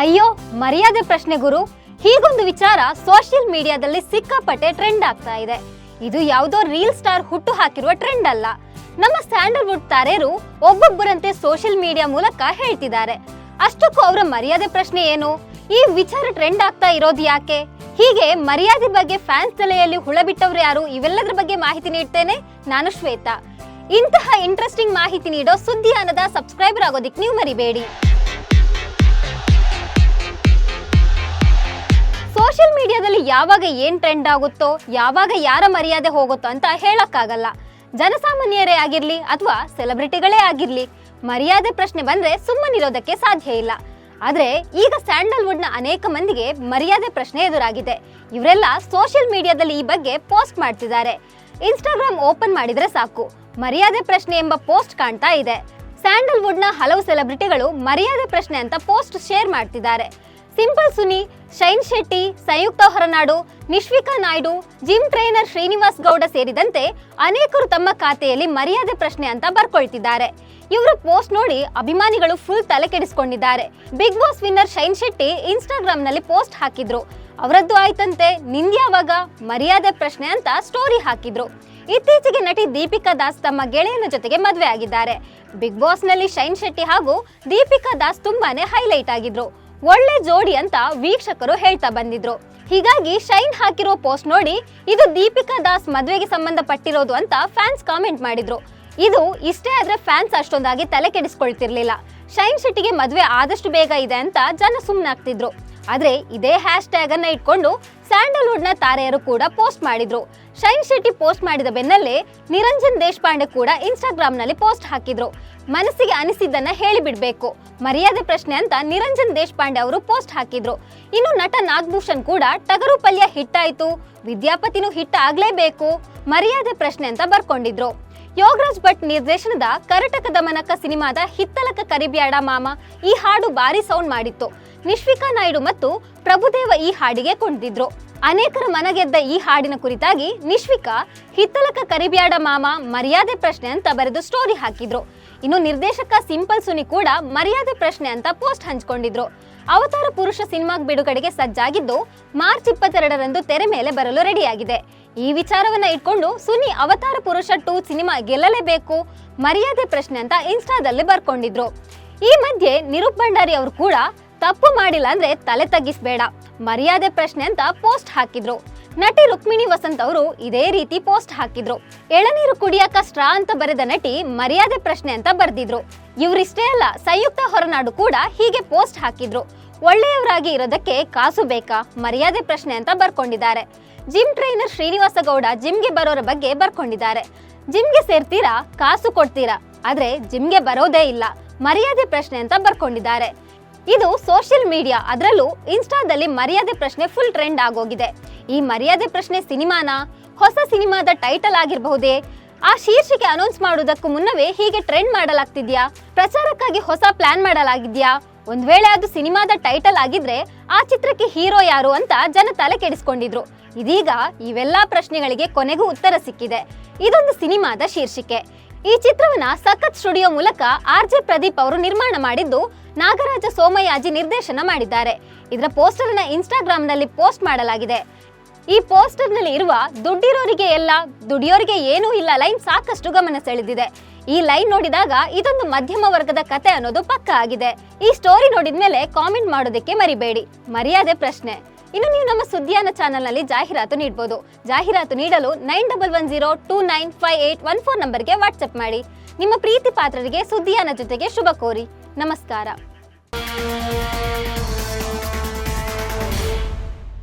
ಅಯ್ಯೋ, ಮರ್ಯಾದೆ ಪ್ರಶ್ನೆ ಗುರು. ಹೀಗೊಂದು ವಿಚಾರ ಸೋಷಿಯಲ್ ಮೀಡಿಯಾದಲ್ಲಿ ಸಿಕ್ಕಾಪಟ್ಟೆ ಟ್ರೆಂಡ್ ಆಗ್ತಾ ಇದೆ. ಇದು ಯಾವುದೋ ರೀಲ್ ಸ್ಟಾರ್ ಹುಟ್ಟು ಹಾಕಿರುವ ಟ್ರೆಂಡ್ ಅಲ್ಲ. ನಮ್ಮ ಸ್ಯಾಂಡಲ್ವುಡ್ ತಾರೆಯರು ಒಬ್ಬೊಬ್ಬರಂತೆ ಸೋಷಿಯಲ್ ಮೀಡಿಯಾ ಮೂಲಕ ಹೇಳ್ತಿದ್ದಾರೆ. ಅಷ್ಟಕ್ಕೂ ಅವರ ಮರ್ಯಾದೆ ಪ್ರಶ್ನೆ ಏನು? ಈ ವಿಚಾರ ಟ್ರೆಂಡ್ ಆಗ್ತಾ ಇರೋದು ಯಾಕೆ? ಹೀಗೆ ಮರ್ಯಾದೆ ಬಗ್ಗೆ ಫ್ಯಾನ್ಸ್ ತಲೆಯಲ್ಲಿ ಹುಳ ಬಿಟ್ಟವ್ರು ಯಾರು? ಇವೆಲ್ಲದರ ಬಗ್ಗೆ ಮಾಹಿತಿ ನೀಡ್ತೇನೆ ನಾನು ಶ್ವೇತಾ. ಇಂತಹ ಇಂಟ್ರೆಸ್ಟಿಂಗ್ ಮಾಹಿತಿ ನೀಡೋ ಸುದ್ದಿಯಾನದ ಸಬ್ಸ್ಕ್ರೈಬರ್ ಆಗೋದಿಕ್ಕೆ ನೀವು ಮರಿಬೇಡಿ. ಮೀಡಿಯಾದಲ್ಲಿ ಯಾವಾಗ ಏನ್ ಟ್ರೆಂಡ್ ಆಗುತ್ತೋ, ಯಾವಾಗ ಯಾರ ಮರ್ಯಾದೆ ಹೋಗುತ್ತೋ ಅಂತ ಹೇಳಕ್ಕಾಗಲ್ಲ. ಜನಸಾಮಾನ್ಯರೇ ಆಗಿರ್ಲಿ ಅಥವಾ ಸೆಲೆಬ್ರಿಟಿಗಳೇ ಆಗಿರ್ಲಿ, ಮರ್ಯಾದೆ ಪ್ರಶ್ನೆ ಬಂದ್ರೆ ಸುಮ್ಮನಿರೋದಕ್ಕೆ ಸಾಧ್ಯ ಇಲ್ಲ. ಆದ್ರೆ ಈಗ ಸ್ಯಾಂಡಲ್ವುಡ್ನ ಅನೇಕ ಮಂದಿಗೆ ಮರ್ಯಾದೆ ಪ್ರಶ್ನೆ ಎದುರಾಗಿದೆ. ಇವರೆಲ್ಲ ಸೋಷಿಯಲ್ ಮೀಡಿಯಾದಲ್ಲಿ ಈ ಬಗ್ಗೆ ಪೋಸ್ಟ್ ಮಾಡ್ತಿದ್ದಾರೆ. ಇನ್ಸ್ಟಾಗ್ರಾಮ್ ಓಪನ್ ಮಾಡಿದ್ರೆ ಸಾಕು. ಮರ್ಯಾದೆ ಪ್ರಶ್ನೆ ಎಂಬ ಪೋಸ್ಟ್ ಕಾಣ್ತಾ ಇದೆ. ಸ್ಯಾಂಡಲ್ವುಡ್ನ ಹಲವು ಸೆಲೆಬ್ರಿಟಿಗಳು ಮರ್ಯಾದೆ ಪ್ರಶ್ನೆ ಅಂತ ಪೋಸ್ಟ್ ಶೇರ್ ಮಾಡ್ತಿದ್ದಾರೆ. Simple Suni, Shine Shetty, Samyuktha Hornad, Nishvika Naidu, gym trainer Srinivas Gowda ಸೇರಿದಂತೆ ಅನೇಕರು ತಮ್ಮ ಖಾತೆಯಲ್ಲಿ ಮರ್ಯಾದೆ ಪ್ರಶ್ನೆ ಅಂತ ಬರ್ಕೊಳ್ತಿದ್ದಾರೆ. ಇವರ ಪೋಸ್ಟ್ ನೋಡಿ ಅಭಿಮಾನಿಗಳು ಫುಲ್ ತಲೆ ಕೆಡಿಸ್ಕೊಂಡಿದ್ದಾರೆ Big Boss winner Shine Shetty ಇನ್ಸ್ಟಾಗ್ರಾಮ್ನಲ್ಲಿ post ಹಾಕಿದ್ರು. ಅವರದ್ದು ಆಯ್ತಂತೆ, ನಿಂದ್ಯಾವಾಗ ಮರ್ಯಾದೆ ಪ್ರಶ್ನೆ ಅಂತ ಸ್ಟೋರಿ ಹಾಕಿದ್ರು. ಇತ್ತೀಚೆಗೆ ನಟಿ ದೀಪಿಕಾ ದಾಸ್ ತಮ್ಮ ಗೆಳೆಯನ ಜೊತೆಗೆ ಮದುವೆ ಆಗಿದ್ದಾರೆ. ಬಿಗ್ ಬಾಸ್ನಲ್ಲಿ ಶೈನ್ ಶೆಟ್ಟಿ ಹಾಗೂ ದೀಪಿಕಾ ದಾಸ್ ತುಂಬಾನೇ ಹೈಲೈಟ್ ಆಗಿದ್ರು. ಒಳ್ಳೆ ಜೋಡಿ ಅಂತ ವೀಕ್ಷಕರು ಹೇಳ್ತಾ ಬಂದಿದ್ರು. ಹೀಗಾಗಿ ಶೈನ್ ಹಾಕಿರೋ ಪೋಸ್ಟ್ ನೋಡಿ, ಇದು ದೀಪಿಕಾ ದಾಸ್ ಮದುವೆಗೆ ಸಂಬಂಧಪಟ್ಟಿರೋದು ಅಂತ ಫ್ಯಾನ್ಸ್ ಕಾಮೆಂಟ್ ಮಾಡಿದ್ರು. ಇದು ಇಷ್ಟೇ ಆದ್ರೆ ಫ್ಯಾನ್ಸ್ ಅಷ್ಟೊಂದಾಗಿ ತಲೆ ಕೆಡಿಸ್ಕೊಳ್ತಿರ್ಲಿಲ್ಲ. ಶೈನ್ ಶೆಟ್ಟಿಗೆ ಮದುವೆ ಆದಷ್ಟು ಬೇಗ ಇದೆ ಅಂತ ಜನ ಸುಮ್ಮನಾಗ್ತಿದ್ರು ಆದ್ರೆ ಇದೇ ಹ್ಯಾಶ್ ಟ್ಯಾಗ್ ಅನ್ನ ಇಟ್ಕೊಂಡು ಸ್ಯಾಂಡಲ್ವುಡ್ನ ತಾರೆಯರು ಕೂಡ ಪೋಸ್ಟ್ ಮಾಡಿದ್ರು. ಶೈನ್ ಶೆಟ್ಟಿ ಪೋಸ್ಟ್ ಮಾಡಿದ ಬೆನ್ನಲ್ಲೇ ನಿರಂಜನ್ ದೇಶಪಾಂಡೆ ಕೂಡ ಇನ್ಸ್ಟಾಗ್ರಾಮ್ನಲ್ಲಿ ಪೋಸ್ಟ್ ಹಾಕಿದ್ರು. ಮನಸ್ಸಿಗೆ ಅನಿಸಿದ್ದನ್ನ ಹೇಳಿಬಿಡ್ಬೇಕು. ಮರ್ಯಾದೆ ಪ್ರಶ್ನೆ ಅಂತ ನಿರಂಜನ್ ದೇಶಪಾಂಡೆ ಅವರು ಪೋಸ್ಟ್ ಹಾಕಿದ್ರು. ಇನ್ನು ನಟ ನಾಗಭೂಷಣ್ ಕೂಡ ಟಗರು ಪಲ್ಯ ಹಿಟ್ಟಾಯ್ತು. ವಿದ್ಯಾಪತಿನೂ ಹಿಟ್ ಆಗ್ಲೇಬೇಕು. ಮರ್ಯಾದೆ ಪ್ರಶ್ನೆ ಅಂತ ಬರ್ಕೊಂಡಿದ್ರು. ಯೋಗರಾಜ್ ಭಟ್ ನಿರ್ದೇಶನದ ಕರಟಕ ದಮನಕ ಸಿನಿಮಾದ ಹಿತ್ತಲಕ ಕರಿಬ್ಯಾಡ ಮಾಮ ಈ ಹಾಡು ಭಾರಿ ಸೌಂಡ್ ಮಾಡಿತ್ತು. ನಿಶ್ವಿಕಾ ನಾಯ್ಡು ಮತ್ತು ಪ್ರಭುದೇವ ಈ ಹಾಡಿಗೆ ಕೊಂಡಿದ್ರು ಅನೇಕರ ಮನಗೆದ್ದ ಈ ಹಾಡಿನ ಕುರಿತಾಗಿ ನಿಶ್ವಿಕಾ, ಹಿತ್ತಲಕ ಕರಿಬ್ಯಾಡ ಮಾಮ, ಮರ್ಯಾದೆ ಪ್ರಶ್ನೆ ಅಂತ ಬರೆದು ಸ್ಟೋರಿ ಹಾಕಿದ್ರು. ಇನ್ನು ನಿರ್ದೇಶಕ ಸಿಂಪಲ್ ಸುನಿ ಕೂಡ ಮರ್ಯಾದೆ ಪ್ರಶ್ನೆ ಅಂತ ಪೋಸ್ಟ್ ಹಂಚಿಕೊಂಡಿದ್ರು. ಅವತಾರ ಪುರುಷ ಸಿನಿಮಾ ಬಿಡುಗಡೆಗೆ ಸಜ್ಜಾಗಿದ್ದು ಮಾರ್ಚ್ ಇಪ್ಪತ್ತೆರಡರಂದು ತೆರೆ ಮೇಲೆ ಬರಲು ರೆಡಿಯಾಗಿದೆ ಈ ವಿಚಾರವನ್ನ ಇಟ್ಕೊಂಡು ಸುನಿ ಅವತಾರ ಪುರುಷ ಟು ಸಿನಿಮಾ ಗೆಲ್ಲಲೇಬೇಕು, ಮರ್ಯಾದೆ ಪ್ರಶ್ನೆ ಅಂತ ಇನ್ಸ್ಟಾದಲ್ಲಿ ಬರ್ಕೊಂಡಿದ್ರು. ಈ ಮಧ್ಯೆ ನಿರೂಪ್ ಭಂಡಾರಿ ಅವರು ಕೂಡ ತಪ್ಪು ಮಾಡಿಲ್ಲ ಅಂದ್ರೆ ತಲೆ ತಗ್ಗಿಸ್ಬೇಡ, ಮರ್ಯಾದೆ ಪ್ರಶ್ನೆ ಅಂತ ಪೋಸ್ಟ್ ಹಾಕಿದ್ರು. ನಟಿ ರುಕ್ಮಿಣಿ ವಸಂತ್ ಅವರು ಇದೇ ರೀತಿ ಪೋಸ್ಟ್ ಹಾಕಿದ್ರು. ಎಳನೀರು ಕುಡಿಯಕ ಸ್ಟ್ರಾ ಅಂತ ಬರೆದ ನಟಿ ಮರ್ಯಾದೆ ಪ್ರಶ್ನೆ ಅಂತ ಬರೆದಿದ್ರು. ಇವರಿಷ್ಟೇ ಅಲ್ಲ, ಸಂಯುಕ್ತ ಹೊರನಾಡು ಕೂಡ ಹೀಗೆ ಪೋಸ್ಟ್ ಹಾಕಿದ್ರು. ಒಳ್ಳೆಯವರಾಗಿ ಇರೋದಕ್ಕೆ ಕಾಸು ಬೇಕಾ, ಮರ್ಯಾದೆ ಪ್ರಶ್ನೆ ಅಂತ ಬರ್ಕೊಂಡಿದ್ದಾರೆ. ಜಿಮ್ ಟ್ರೈನರ್ ಶ್ರೀನಿವಾಸ ಗೌಡ ಜಿಮ್ಗೆ ಬರೋರ ಬಗ್ಗೆ ಬರ್ಕೊಂಡಿದ್ದಾರೆ. ಜಿಮ್ಗೆ ಸೇರ್ತೀರಾ? ಕಾಸು ಕೊಡ್ತೀರಾ? ಆದ್ರೆ ಜಿಮ್ಗೆ ಬರೋದೇ ಇಲ್ಲ. ಮರ್ಯಾದೆ ಪ್ರಶ್ನೆ ಅಂತ ಬರ್ಕೊಂಡಿದ್ದಾರೆ. ಇದು ಸೋಷಿಯಲ್ ಮೀಡಿಯಾ, ಅದರಲ್ಲೂ ಇನ್ಸ್ಟಾದಲ್ಲಿ ಮರ್ಯಾದೆ ಪ್ರಶ್ನೆ ಫುಲ್ ಟ್ರೆಂಡ್ ಆಗೋಗಿದೆ. ಈ ಮರ್ಯಾದೆ ಪ್ರಶ್ನೆ ಸಿನಿಮಾನ? ಹೊಸ ಸಿನಿಮಾದ ಟೈಟಲ್ ಆಗಿರಬಹುದೇ? ಆ ಶೀರ್ಷಿಕೆ ಅನೌನ್ಸ್ ಮಾಡುವುದಕ್ಕೂ ಮುನ್ನವೇ ಹೀಗೆ ಟ್ರೆಂಡ್ ಮಾಡಲಾಗ್ತಿದ್ಯಾ? ಪ್ರಚಾರಕ್ಕಾಗಿ ಹೊಸ ಪ್ಲಾನ್ ಮಾಡಲಾಗಿದ್ಯಾ? ಒಂದ್ ವೇಳೆ ಅದು ಸಿನಿಮಾದ ಟೈಟಲ್ ಆಗಿದ್ರೆ ಆ ಚಿತ್ರಕ್ಕೆ ಹೀರೋ ಯಾರು ಅಂತ ಜನ ತಲೆ ಕೆಡಿಸ್ಕೊಂಡಿದ್ರು. ಇದೀಗ ಇವೆಲ್ಲಾ ಪ್ರಶ್ನೆಗಳಿಗೆ ಕೊನೆಗೂ ಉತ್ತರ ಸಿಕ್ಕಿದೆ. ಇದೊಂದು ಸಿನಿಮಾದ ಶೀರ್ಷಿಕೆ. ಈ ಚಿತ್ರವನ್ನ ಸಖತ್ ಸ್ಟುಡಿಯೋ ಮೂಲಕ ಆರ್ ಜೆ ಪ್ರದೀಪ್ ಅವರು ನಿರ್ಮಾಣ ಮಾಡಿದ್ದು ನಾಗರಾಜ ಸೋಮಯಾಜಿ ನಿರ್ದೇಶನ ಮಾಡಿದ್ದಾರೆ. ಇದರ ಪೋಸ್ಟರ್ ಅನ್ನ ಇನ್ಸ್ಟಾಗ್ರಾಮ್ನಲ್ಲಿ ಪೋಸ್ಟ್ ಮಾಡಲಾಗಿದೆ. ಈ ಪೋಸ್ಟರ್ನಲ್ಲಿ ಇರುವ ದುಡ್ಡಿರೋರಿಗೆ ಎಲ್ಲ, ದುಡಿಯೋರಿಗೆ ಏನೂ ಇಲ್ಲ, ಲೈನ್ ಸಾಕಷ್ಟು ಗಮನ ಸೆಳೆದಿದೆ. ಈ ಲೈನ್ ನೋಡಿದಾಗ ಇದೊಂದು ಮಧ್ಯಮ ವರ್ಗದ ಕತೆ ಅನ್ನೋದು ಪಕ್ಕ ಆಗಿದೆ. ಈ ಸ್ಟೋರಿ ನೋಡಿದ ಮೇಲೆ ಕಾಮೆಂಟ್ ಮಾಡೋದಕ್ಕೆ ಮರಿಬೇಡಿ. ಮರ್ಯಾದೆ ಪ್ರಶ್ನೆ. ಇನ್ನು ನೀವು ನಮ್ಮ ಸುದ್ದಿಯಾನ ಚಾನಲ್ನಲ್ಲಿ ಜಾಹೀರಾತು ನೀಡಬಹುದು ಜಾಹೀರಾತು ನೀಡಲು nine double one zero two nine five eight one four ನಂಬರ್ಗೆ ವಾಟ್ಸ್ಆಪ್ ಮಾಡಿ. ನಿಮ್ಮ ಪ್ರೀತಿ ಪಾತ್ರರಿಗೆ ಸುದ್ದಿಯಾನ ಜೊತೆಗೆ ಶುಭ ಕೋರಿ. ನಮಸ್ಕಾರ.